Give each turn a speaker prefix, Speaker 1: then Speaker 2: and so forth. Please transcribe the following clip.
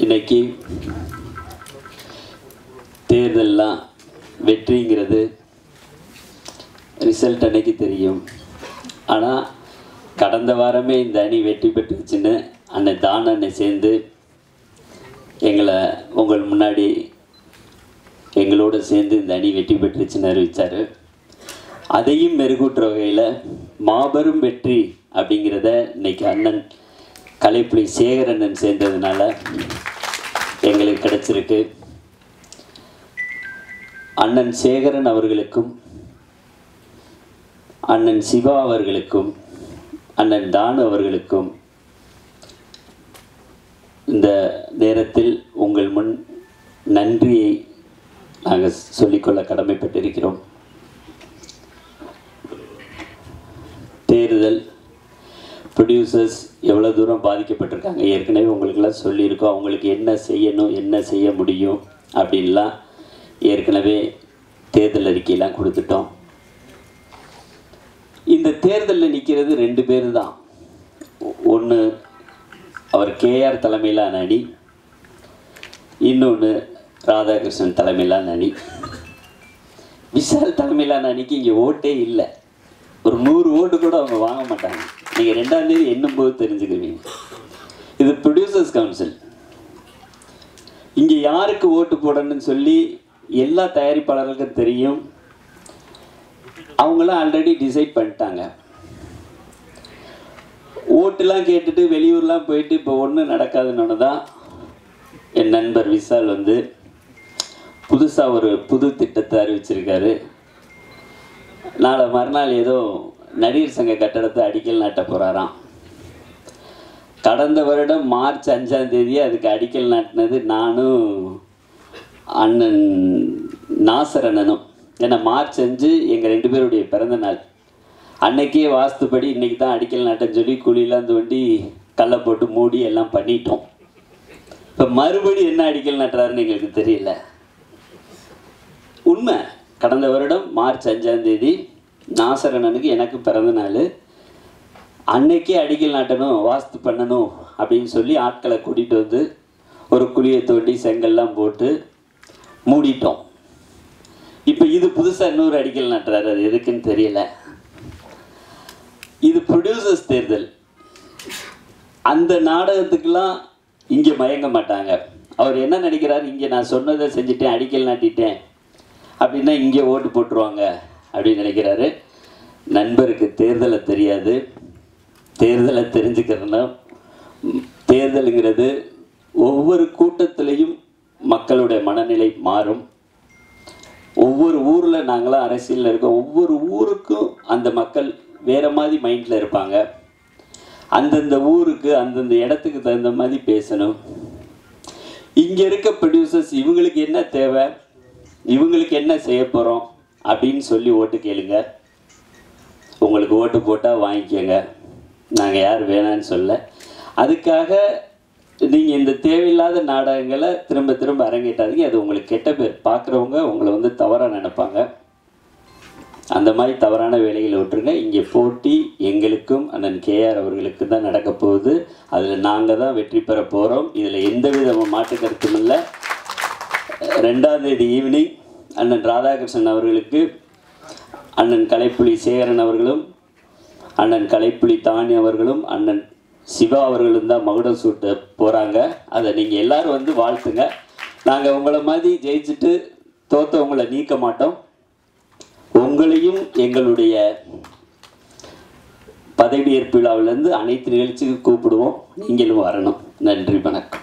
Speaker 1: இன்னைக்கு தேர்தல்லாம் வெற்றிங்கிறது ரிசல்ட் அன்னைக்கு தெரியும். ஆனால் கடந்த வாரமே இந்த அணி வெற்றி பெற்றுச்சுன்னு அண்ணன் தான் அண்ணன் சேர்ந்து எங்களை உங்கள் முன்னாடி எங்களோட சேர்ந்து இந்த அணி வெற்றி பெற்றுச்சுன்னு அறிவித்தார் அதையும் மெருகூட்டுற வகையில் மாபெரும் வெற்றி அப்படிங்கிறத இன்றைக்கி அண்ணன் கலைப்புலி சேகர் சேர்ந்ததுனால எங்களுக்கு கிடைச்சிருக்கு. அண்ணன் சேகரன் அவர்களுக்கும் அண்ணன் சிவா அவர்களுக்கும் அண்ணன் தானு அவர்களுக்கும் இந்த நேரத்தில் உங்கள் முன் நன்றியை நாங்கள் சொல்லிக்கொள்ள கடமைப்பட்டிருக்கிறோம். தேர்தல் ப்ரொடியூசர்ஸ் எவ்வளோ தூரம் பாதிக்கப்பட்டிருக்காங்க? ஏற்கனவே உங்களுக்கெல்லாம் சொல்லியிருக்கோம். அவங்களுக்கு என்ன செய்யணும் என்ன செய்ய முடியும் அப்படின்லாம் ஏற்கனவே தேர்தல் அறிக்கையெல்லாம் கொடுத்துட்டோம். இந்த தேர்தலில் நிற்கிறது ரெண்டு பேர் தான். ஒன்று அவர் கேஆர் தலைமையிலான அணி. இன்னொன்று ராதாகிருஷ்ணன் தலைமையிலான அணி. விஷால் தலைமையிலான அணிக்கு இங்கே ஓட்டே இல்லை. ஒரு நூறு ஓட்டு கூட அவங்க வாங்க மாட்டாங்க. நீங்கள் ரெண்டாம் தேதி என்னும்போது தெரிஞ்சுக்குவீங்க இது ப்ரொடியூசர்ஸ் கவுன்சில் இங்கே யாருக்கு ஓட்டு போடணும்னு சொல்லி எல்லா தயாரிப்பாளர்களுக்கும் தெரியும். அவங்களாம் ஆல்ரெடி டிசைட் பண்ணிட்டாங்க. ஓட்டுலாம் கேட்டுட்டு வெளியூர்லாம் போயிட்டு இப்போ ஒன்றும் நடக்காதுன்னு தான் என் நண்பர் விஷால் வந்து புதுசாக ஒரு புது திட்டத்தை அறிவிச்சிருக்காரு. நாளை மறுநாள் ஏதோ நடிகர் சங்க கட்டடத்தை அடிக்கல் நாட்ட போகிறாராம் கடந்த வருடம் மார்ச் அஞ்சாம் தேதி அதுக்கு அடிக்கல் நாட்டினது நானும் அண்ணன் நாசர் அண்ணனும் ஏன்னா மார்ச் அஞ்சு எங்கள் ரெண்டு பேருடைய பிறந்த நாள். அன்னைக்கே வாஸ்துப்படி இன்றைக்கி தான் அடிக்கல் நாட்டன்னு சொல்லி குழியெல்லாம் தோண்டி கல்லை போட்டு மூடி எல்லாம் பண்ணிட்டோம். இப்போ மறுபடி என்ன அடிக்கல் நாட்டுறாருன்னு எங்களுக்கு தெரியல. உண்மை. கடந்த வருடம் மார்ச் அஞ்சாம் தேதி நாசரணனுக்கு எனக்கு பிறந்த நாள். அன்னைக்கே அடிக்கல் நாட்டணும் வாஸ்து பண்ணணும் அப்படின்னு சொல்லி ஆட்களை கூட்டிகிட்டு வந்து ஒரு குழியை தோண்டி செங்கல்லாம் போட்டு மூடிட்டோம். இப்போ இது புதுசாக இன்னொரு அடிக்கல் நாட்டுறாரு அது எதுக்குன்னு தெரியல. இது ப்ரொடியூசர்ஸ் தேர்தல். அந்த நாடகத்துக்கெல்லாம் இங்கே மயங்க மாட்டாங்க. அவர் என்ன நினைக்கிறார்? இங்கே நான் சொன்னதை செஞ்சுட்டேன் அடிக்கல் நாட்டிட்டேன். அப்படின்னா இங்கே ஓட்டு போட்டுருவாங்க அப்படின்னு நினைக்கிறாரு. நண்பருக்கு தேர்தலை தெரியாது. தேர்தலை தெரிஞ்சுக்கிறதுனா தேர்தலுங்கிறது ஒவ்வொரு கூட்டத்திலையும் மக்களுடைய மனநிலை மாறும். ஒவ்வொரு ஊரில் நாங்களாம் அரசியலில் இருக்கோம். ஒவ்வொரு ஊருக்கும் அந்த மக்கள் வேறு மாதிரி மைண்டில் இருப்பாங்க. அந்தந்த ஊருக்கு அந்தந்த இடத்துக்கு தகுந்த மாதிரி பேசணும். இங்கே இருக்க ப்ரொடியூசர்ஸ் இவங்களுக்கு என்ன தேவை? இவங்களுக்கு என்ன செய்ய போகிறோம் அப்படின்னு சொல்லி ஓட்டு கேளுங்க. உங்களுக்கு ஓட்டு போட்டால் வாங்கிக்கோங்க. நாங்கள் யார் வேணான்னு சொல்ல. அதுக்காக நீங்கள் இந்த தேவையில்லாத நாடகங்களை திரும்ப திரும்ப அரங்கேட்டாதீங்க அது உங்களுக்கு கெட்ட பேர். பார்க்குறவங்க உங்களை வந்து தவறாக நினைப்பாங்க. அந்த மாதிரி தவறான வேலைகளை விட்டுருங்க. இங்கே போட்டி எங்களுக்கும் அண்ணன் கேஆர் அவர்களுக்கு தான் நடக்க போகுது. அதில் நாங்கள் தான் வெற்றி பெற போகிறோம் இதில் எந்த வித மாற்று கருத்தும் இல்லை. ரெண்டாம் தேதி ஈவினிங் அண்ணன் ராதாகிருஷ்ணன் அவர்களுக்கு அண்ணன் கலைப்புலி சேகரன் அவர்களும் அண்ணன் கலைப்புலி தானி அவர்களும் அண்ணன் சிவா அவர்களும் தான் மகுடம் சூட்ட போகிறாங்க அதை நீங்கள் எல்லோரும் வந்து வாழ்த்துங்க. நாங்கள் உங்களை மாதிரி ஜெயிச்சுட்டு தோத்தவங்களை நீக்க மாட்டோம். உங்களையும் எங்களுடைய பதவியேற்பு விழாவிலேருந்து அனைத்து நிகழ்ச்சிக்கு கூப்பிடுவோம். நீங்களும் வரணும். நன்றி வணக்கம்.